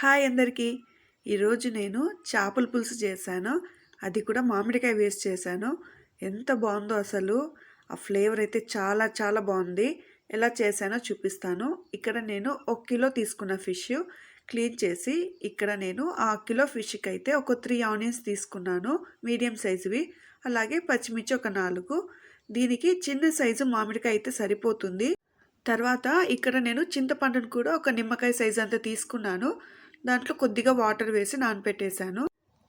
Hi అందరికీ. ఈరోజు నేను చేపల పులుసు చేశాను. అది కూడా మామిడికాయ వేస్ట్ చేశాను. ఎంత బాగుందో అసలు. ఆ ఫ్లేవర్ అయితే చాలా చాలా బాగుంది. ఎలా చేశానో చూపిస్తాను. ఇక్కడ నేను ఒక కిలో తీసుకున్న ఫిష్ క్లీన్ చేసి ఇక్కడ నేను ఆ కిలో ఫిష్కి అయితే ఒక త్రీ ఆనియన్స్ తీసుకున్నాను మీడియం సైజువి. అలాగే పచ్చిమిర్చి ఒక నాలుగు. దీనికి చిన్న సైజు మామిడికాయ అయితే సరిపోతుంది. తర్వాత ఇక్కడ నేను చింతపండును కూడా ఒక నిమ్మకాయ సైజ్ అంతా తీసుకున్నాను. దాంట్లో కొద్దిగా వాటర్ వేసి నానపెట్టేశాను.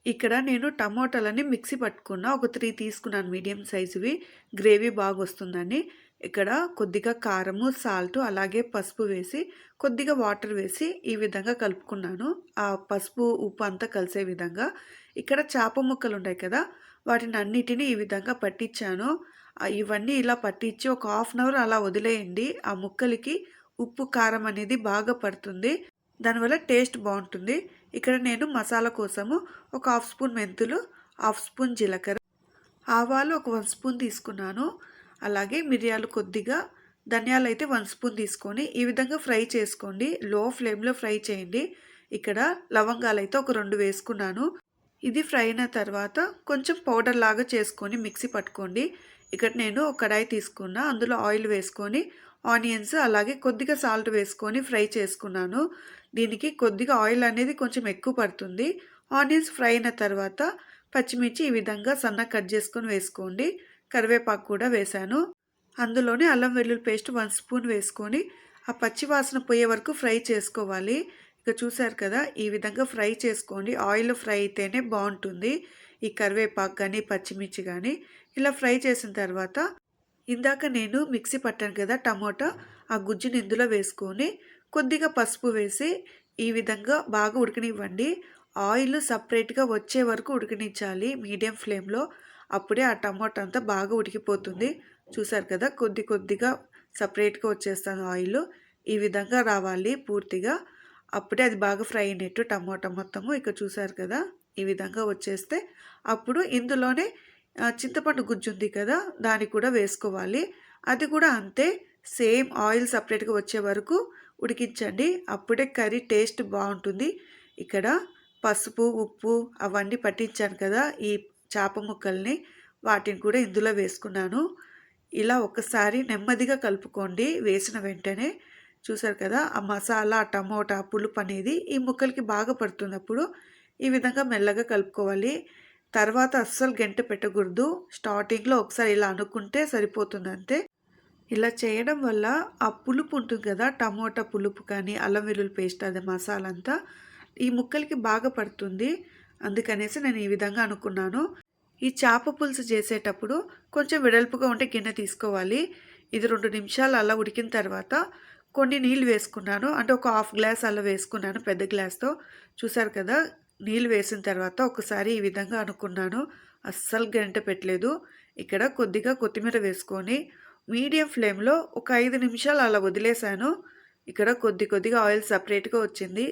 ఇక్కడ నేను టమోటాలని మిక్సీ పట్టుకున్న ఒక త్రీ తీసుకున్నాను మీడియం సైజువి. గ్రేవీ బాగా వస్తుందని ఇక్కడ కొద్దిగా కారము సాల్ట్ అలాగే పసుపు వేసి కొద్దిగా వాటర్ వేసి ఈ విధంగా కలుపుకున్నాను. ఆ పసుపు ఉప్పు అంతా కలిసే విధంగా. ఇక్కడ చేప ముక్కలు ఉంటాయి కదా వాటిని అన్నిటినీ ఈ విధంగా పట్టించాను. ఇవన్నీ ఇలా పట్టించి ఒక హాఫ్ అన్ అవర్ అలా వదిలేయండి. ఆ ముక్కలకి ఉప్పు కారం అనేది బాగా పడుతుంది. దానివల్ల టేస్ట్ బాగుంటుంది. ఇక్కడ నేను మసాలా కోసము ఒక హాఫ్ స్పూన్ మెంతులు హాఫ్ స్పూన్ జీలకర్ర ఆవాలు ఒక వన్ స్పూన్ తీసుకున్నాను. అలాగే మిరియాలు కొద్దిగా ధనియాలు అయితే వన్ స్పూన్ తీసుకొని ఈ విధంగా ఫ్రై చేసుకోండి. లో ఫ్లేమ్లో ఫ్రై చేయండి. ఇక్కడ లవంగాలు అయితే ఒక రెండు వేసుకున్నాను. ఇది ఫ్రై అయిన తర్వాత కొంచెం పౌడర్ లాగా చేసుకొని మిక్సీ పట్టుకోండి. ఇక్కడ నేను ఒక కడాయి తీసుకున్నా అందులో ఆయిల్ వేసుకొని ఆనియన్స్ అలాగే కొద్దిగా సాల్ట్ వేసుకొని ఫ్రై చేసుకున్నాను. దీనికి కొద్దిగా ఆయిల్ అనేది కొంచెం ఎక్కువ పడుతుంది. ఆనియన్స్ ఫ్రై అయిన తర్వాత పచ్చిమిర్చి ఈ విధంగా సన్న కట్ చేసుకొని వేసుకోండి. కరివేపాకు కూడా వేశాను. అందులోనే అల్లం వెల్లుల్లి పేస్ట్ వన్ స్పూన్ వేసుకొని ఆ పచ్చి వాసన పోయే వరకు ఫ్రై చేసుకోవాలి. ఇక చూసారు కదా ఈ విధంగా ఫ్రై చేసుకోండి. ఆయిల్ ఫ్రై అయితేనే బాగుంటుంది. ఈ కరివేపాకు కానీ పచ్చిమిర్చి కానీ ఇలా ఫ్రై చేసిన తర్వాత ఇందాక నేను మిక్సీ పట్టాను కదా టమోటా ఆ గుజ్జుని ఇందులో వేసుకొని కొద్దిగా పసుపు వేసి ఈ విధంగా బాగా ఉడకనివ్వండి. ఆయిల్ సపరేట్గా వచ్చే వరకు ఉడకనిచ్చాలి మీడియం ఫ్లేమ్లో. అప్పుడే ఆ టమోటా అంతా బాగా ఉడికిపోతుంది. చూసారు కదా కొద్ది కొద్దిగా సపరేట్గా వచ్చేస్తాను ఆయిల్. ఈ విధంగా రావాలి పూర్తిగా. అప్పుడే అది బాగా ఫ్రై అయినట్టు టమోటా మొత్తము. ఇక చూసారు కదా ఈ విధంగా వచ్చేస్తే అప్పుడు ఇందులోనే చింతపండు గుజ్జు ఉంది కదా దాన్ని కూడా వేసుకోవాలి. అది కూడా అంతే సేమ్ ఆయిల్ సపరేట్గా వచ్చే వరకు ఉడికించండి. అప్పుడే కర్రీ టేస్ట్ బాగుంటుంది. ఇక్కడ పసుపు ఉప్పు అవన్నీ పట్టించాను కదా ఈ చేప ముక్కల్ని వాటిని కూడా ఇందులో వేసుకున్నాను. ఇలా ఒకసారి నెమ్మదిగా కలుపుకోండి వేసిన వెంటనే. చూసారు కదా ఆ మసాలా టమోటా పులుపు అనేది ఈ ముక్కలకి బాగా పడుతున్నప్పుడు ఈ విధంగా మెల్లగా కలుపుకోవాలి. తర్వాత అస్సలు గంట పెట్టకూడదు. స్టార్టింగ్లో ఒకసారి ఇలా అనుకుంటే సరిపోతుంది అంతే ఇలా చేయడం వల్ల ఆ పులుపు ఉంటుంది కదా టమోటా పులుపు కానీ అల్లం వెల్లుల్లి పేస్ట్ అదే మసాలా అంతా ఈ ముక్కలకి బాగా పడుతుంది. అందుకనేసి నేను ఈ విధంగా అనుకున్నాను. ఈ చేప పులుసు చేసేటప్పుడు కొంచెం వెడల్పుగా ఉంటే గిన్నె తీసుకోవాలి. ఇది రెండు నిమిషాలు అలా ఉడికిన తర్వాత కొన్ని నీళ్ళు వేసుకున్నాను. అంటే ఒక హాఫ్ గ్లాస్ అలా వేసుకున్నాను పెద్ద గ్లాస్తో. చూసారు కదా నీళ్ళు వేసిన తర్వాత ఒకసారి ఈ విధంగా అనుకున్నాను. అస్సలు గంట పెట్టలేదు. ఇక్కడ కొద్దిగా కొత్తిమీర వేసుకొని మీడియం ఫ్లేమ్లో ఒక ఐదు నిమిషాలు అలా వదిలేశాను. ఇక్కడ కొద్ది కొద్దిగా ఆయిల్ సపరేట్గా వచ్చింది.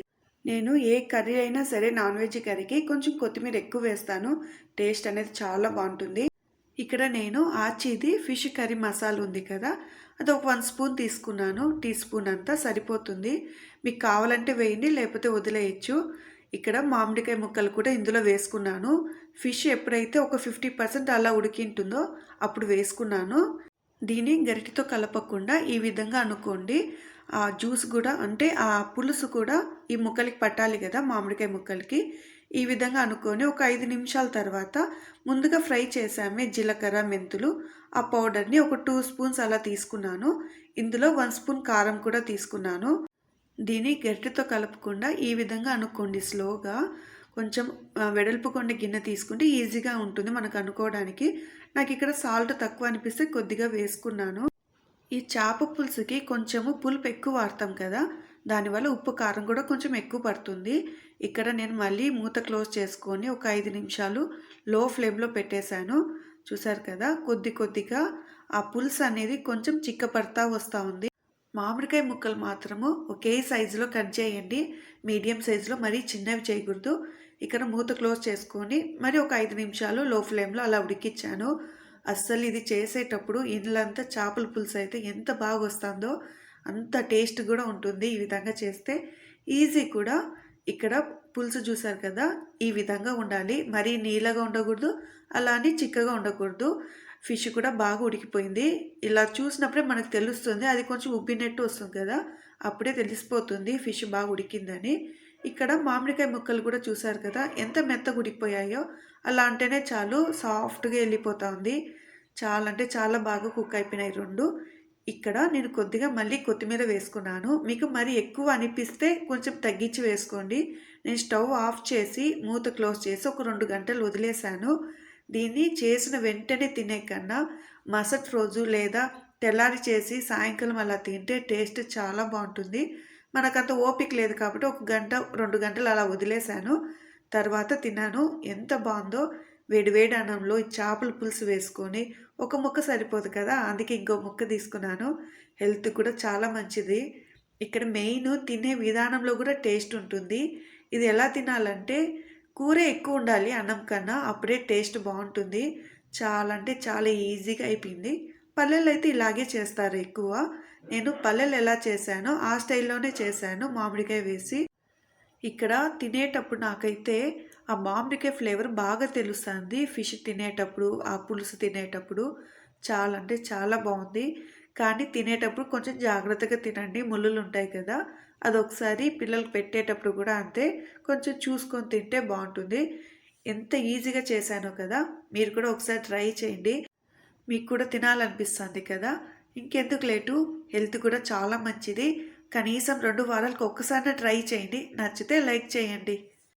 నేను ఏ కర్రీ అయినా సరే నాన్ వెజ్ కర్రీకి కొంచెం కొత్తిమీర ఎక్కువ వేస్తాను. టేస్ట్ అనేది చాలా బాగుంటుంది. ఇక్కడ నేను ఆచీది ఫిష్ కర్రీ మసాలా ఉంది కదా అది ఒక వన్ స్పూన్ తీసుకున్నాను. టీ స్పూన్ అంతా సరిపోతుంది. మీకు కావాలంటే వేయండి లేకపోతే వదిలేయచ్చు. ఇక్కడ మామిడికాయ ముక్కలు కూడా ఇందులో వేసుకున్నాను. ఫిష్ ఎప్పుడైతే ఒక ఫిఫ్టీ పర్సెంట్ అలా ఉడికింటుందో అప్పుడు వేసుకున్నాను. దీన్ని గరిటితో కలపకుండా ఈ విధంగా అనుకోండి. ఆ జ్యూస్ కూడా అంటే ఆ పులుసు కూడా ఈ ముక్కలకి పట్టాలి కదా మామిడికాయ ముక్కలకి. ఈ విధంగా అనుకొని ఒక ఐదు నిమిషాల తర్వాత ముందుగా ఫ్రై చేసామే జీలకర్ర మెంతులు. ఆ పౌడర్ని ఒక టూ స్పూన్స్ అలా తీసుకున్నాను. ఇందులో వన్ స్పూన్ కారం కూడా తీసుకున్నాను. దీన్ని గట్టితో కలపకుండా ఈ విధంగా అనుకోండి స్లోగా. కొంచెం వెడల్పు కొండ గిన్నె తీసుకుంటే ఈజీగా ఉంటుంది మనకు అనుకోవడానికి. నాకు ఇక్కడ సాల్ట్ తక్కువ అనిపిస్తే కొద్దిగా వేసుకున్నాను. ఈ చేప పులుసుకి కొంచెము పులుపు ఎక్కువ వాడతాం కదా దానివల్ల ఉప్పు కారం కూడా కొంచెం ఎక్కువ పడుతుంది. ఇక్కడ నేను మళ్ళీ మూత క్లోజ్ చేసుకొని ఒక ఐదు నిమిషాలు లో ఫ్లేమ్లో పెట్టేశాను. చూసారు కదా కొద్ది కొద్దిగా ఆ పులుసు అనేది కొంచెం చిక్కపడతా వస్తూ ఉంది. మామిడికాయ ముక్కలు మాత్రము ఒకే సైజులో కట్ చేయండి. మీడియం సైజులో మరీ చిన్నవి చేయకూడదు. ఇక్కడ మూత క్లోజ్ చేసుకొని మరి ఒక ఐదు నిమిషాలు లో ఫ్లేమ్లో అలా ఉడికిచ్చాను. అస్సలు ఇది చేసేటప్పుడు ఇండ్లంతా చేపల పులుసు అయితే ఎంత బాగా వస్తుందో అంత టేస్ట్ కూడా ఉంటుంది ఈ విధంగా చేస్తే. ఈజీ కూడా. ఇక్కడ పులుసు చూసారు కదా ఈ విధంగా ఉండాలి. మరీ నీళ్ళగా ఉండకూడదు అలా అని చిక్కగా ఉండకూడదు. ఫిష్ కూడా బాగా ఉడికిపోయింది. ఇలా చూసినప్పుడే మనకు తెలుస్తుంది అది కొంచెం ఉబ్బినట్టు వస్తుంది కదా అప్పుడే తెలిసిపోతుంది ఫిష్ బాగా ఉడికిందని. ఇక్కడ మామిడికాయ ముక్కలు కూడా చూసారు కదా ఎంత మెత్తగా ఉడికిపోయాయో అలా అంటేనే చాలు సాఫ్ట్గా వెళ్ళిపోతా ఉంది. చాలా అంటే చాలా బాగా కుక్ అయిపోయినాయి రెండు. ఇక్కడ నేను కొద్దిగా మళ్ళీ కొత్తిమీర వేసుకున్నాను. మీకు మరి ఎక్కువ అనిపిస్తే కొంచెం తగ్గించి వేసుకోండి. నేను స్టవ్ ఆఫ్ చేసి మూత క్లోజ్ చేసి ఒక రెండు గంటలు వదిలేశాను. దీన్ని చేసిన వెంటనే తినే కన్నా మసట్ రోజు లేదా తెల్లారి చేసి సాయంకాలం అలా తింటే టేస్ట్ చాలా బాగుంటుంది. మనకంత ఓపిక లేదు కాబట్టి ఒక గంట రెండు గంటలు అలా వదిలేశాను. తర్వాత తిన్నాను. ఎంత బాగుందో వేడివేడి అన్నంలో చేపల పులుసు వేసుకొని ఒక ముక్క సరిపోదు కదా అందుకే ఇంకో ముక్క తీసుకున్నాను. హెల్త్ కూడా చాలా మంచిది. ఇక్కడ మెయిన్ తినే విధానంలో కూడా టేస్ట్ ఉంటుంది. ఇది ఎలా తినాలంటే కూర ఎక్కువ ఉండాలి అన్నం కన్నా అప్పుడే టేస్ట్ బాగుంటుంది. చాలా అంటే చాలా ఈజీగా అయిపోయింది. పల్లెలు అయితే ఇలాగే చేస్తారు ఎక్కువ. నేను పల్లెలు ఎలా చేశానో ఆ స్టైల్లోనే చేశాను మామిడికాయ వేసి. ఇక్కడ తినేటప్పుడు నాకైతే ఆ మామిడికాయ ఫ్లేవర్ బాగా తెలుస్తుంది. ఫిష్ తినేటప్పుడు ఆ పులుసు తినేటప్పుడు చాలా అంటే చాలా బాగుంది. కానీ తినేటప్పుడు కొంచెం జాగ్రత్తగా తినండి. ముళ్ళులు ఉంటాయి కదా అదొకసారి పిల్లలకు పెట్టేటప్పుడు కూడా అంతే. కొంచెం చూసుకొని తింటే బాగుంటుంది. ఎంత ఈజీగా చేశానో కదా మీరు కూడా ఒకసారి ట్రై చేయండి. మీకు కూడా తినాలనిపిస్తుంది కదా. ఇంకెందుకు లేటు? హెల్త్ కూడా చాలా మంచిది. కనీసం రెండు వారాలకు ఒక్కసారి ట్రై చేయండి. నచ్చితే లైక్ చేయండి.